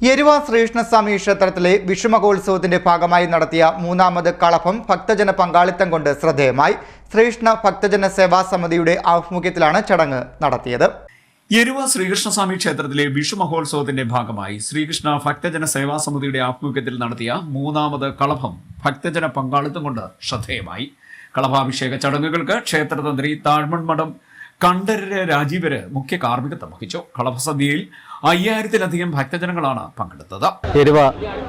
യെരുവ ശ്രീകൃഷ്ണസ്വാമി ക്ഷേത്രത്തിലെ വിഷുമഹോത്സവത്തിന്റെ ഭാഗമായി നടത്തിയ മൂന്നാമത് കളഭം ഭക്തജന പങ്കാളിത്തം കൊണ്ട് ശ്രദ്ധേയമായി ശ്രീകൃഷ്ണ ഭക്തജന സേവാ സമിതിയുടെ ആഭിമുഖ്യത്തിലാണ് ചടങ്ങ് നടത്തിയത്. യരുവ ശ്രീകൃഷ്ണസ്വാമി ക്ഷേത്രത്തിലെ വിഷു മഹോത്സവത്തിന്റെ ഭാഗമായി ശ്രീകൃഷ്ണ ഭക്തജന സേവാ സമിതിയുടെ ആഭിമുഖ്യത്തിൽ നടത്തിയ മൂന്നാമത് കളഭം ഭക്തജന പങ്കാളിത്തം കൊണ്ട് ശ്രദ്ധേയമായി. കളഭാഭിഷേക ചടങ്ങുകൾക്ക് ക്ഷേത്രതന്ത്രി താഴ്മൺമഠം കണ്ഠരര് രാജീവര് മുഖ്യ കാർമ്മികത്വം വഹിച്ചു. കളഭസദ്യയിൽ അയ്യായിരത്തിലധികം ഭക്തജനങ്ങളാണ് പങ്കെടുത്തത്. എരുവ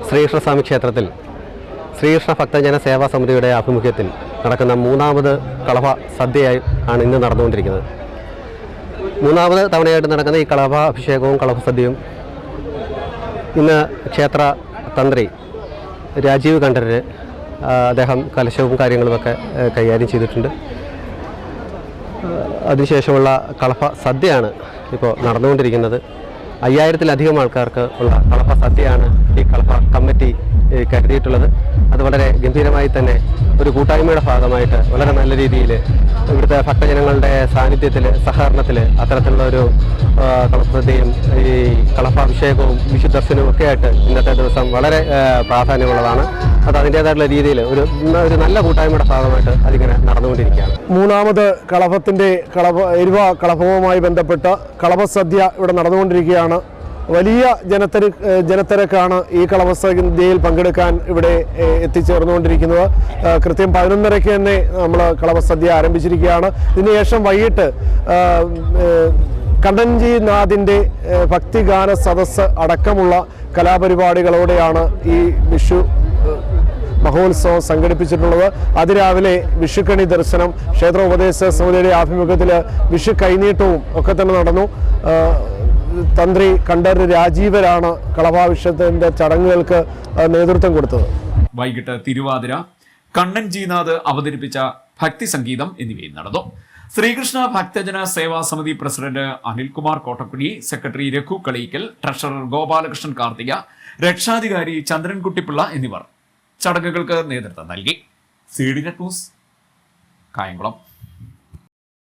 ശ്രീകൃഷ്ണസ്വാമി ക്ഷേത്രത്തിൽ ശ്രീകൃഷ്ണ ഭക്തജന സേവാ സമിതിയുടെ ആഭിമുഖ്യത്തിൽ നടക്കുന്ന മൂന്നാമത് കളഭ സദ്യയായി ആണ് ഇന്ന് നടന്നുകൊണ്ടിരിക്കുന്നത്. മൂന്നാമത് തവണയായിട്ട് നടക്കുന്ന ഈ കളഭാഭിഷേകവും കളഭസദ്യയും ഇന്ന് ക്ഷേത്ര തന്ത്രി രാജീവ് കണ്ഠരര് അദ്ദേഹം കലശവും കാര്യങ്ങളുമൊക്കെ കൈകാര്യം ചെയ്തിട്ടുണ്ട്. അതിനുശേഷമുള്ള കളഫ സദ്യയാണ് ഇപ്പോൾ നടന്നുകൊണ്ടിരിക്കുന്നത്. അയ്യായിരത്തിലധികം ആൾക്കാർക്ക് ഉള്ള കളഫ സദ്യയാണ് ഈ കളഫ കമ്മിറ്റി കരുതിയിട്ടുള്ളത്. അത് വളരെ ഗംഭീരമായി തന്നെ ഒരു കൂട്ടായ്മയുടെ ഭാഗമായിട്ട് വളരെ നല്ല രീതിയിൽ ഇവിടുത്തെ ഭക്തജനങ്ങളുടെ സാന്നിധ്യത്തിൽ സഹകരണത്തിൽ അത്തരത്തിലുള്ള ഒരു കളപ്രതിയും ഈ കളഭാഭിഷേകവും വിശുദ്ധർശനവും ഒക്കെ ആയിട്ട് ഇന്നത്തെ ദിവസം വളരെ പ്രാധാന്യമുള്ളതാണ്. അത് അതിന്റേതായിട്ടുള്ള രീതിയിൽ ഒരു ഒരു നല്ല കൂട്ടായ്മയുടെ ഭാഗമായിട്ട് അതിങ്ങനെ നടന്നുകൊണ്ടിരിക്കുകയാണ്. മൂന്നാമത് കളഭത്തിന്റെ കളഭ എരുവ കളഭവുമായി ബന്ധപ്പെട്ട കളഭസദ്യ ഇവിടെ നടന്നുകൊണ്ടിരിക്കുകയാണ്. വലിയ ജനത്തിര ജനത്തിരക്കാണ് ഈ കളഭസദ്യയിൽ പങ്കെടുക്കാൻ ഇവിടെ എത്തിച്ചേർന്നുകൊണ്ടിരിക്കുന്നത്. കൃത്യം പതിനൊന്നരയ്ക്ക് തന്നെ നമ്മൾ കളവസദ്യ ആരംഭിച്ചിരിക്കുകയാണ്. ഇതിനുശേഷം വൈകിട്ട് കണ്ടൻജി ഏഹ് നാഥിന്റെ ഭക്തിഗാന സദസ്സ് അടക്കമുള്ള കലാപരിപാടികളോടെയാണ് ഈ വിഷു മഹോത്സവം സംഘടിപ്പിച്ചിട്ടുള്ളത്. അതിരാവിലെ വിഷുക്കണി ദർശനം ക്ഷേത്ര ഉപദേശ സമിതിയുടെ ആഭിമുഖ്യത്തിൽ വിഷു കൈനീട്ടവും ഒക്കെ തന്നെ നടന്നു. തന്ത്രി കണ്ടര് രാജീവരാണ് കളഭാഭിഷേകത്തിന്റെ ചടങ്ങുകൾക്ക് നേതൃത്വം കൊടുത്തത്. വൈകിട്ട് തിരുവാതിര കണ്ണൻ ജീനാഥ് അവതരിപ്പിച്ച ഭക്തി സംഗീതം എന്നിവയും നടന്നു. Sreekrishna Bhakthajana Seva Samithi president Anilkumar Kottakkudi secretary Raghu Kaleekkal treasurer Gopalakrishnan Karthika രക്ഷാധികാരി ചന്ദ്രൻകുട്ടിപ്പിള്ള എന്നിവർ ചടങ്ങുകൾക്ക് നേതൃത്വം നൽകി. C D net news Kayamkulam.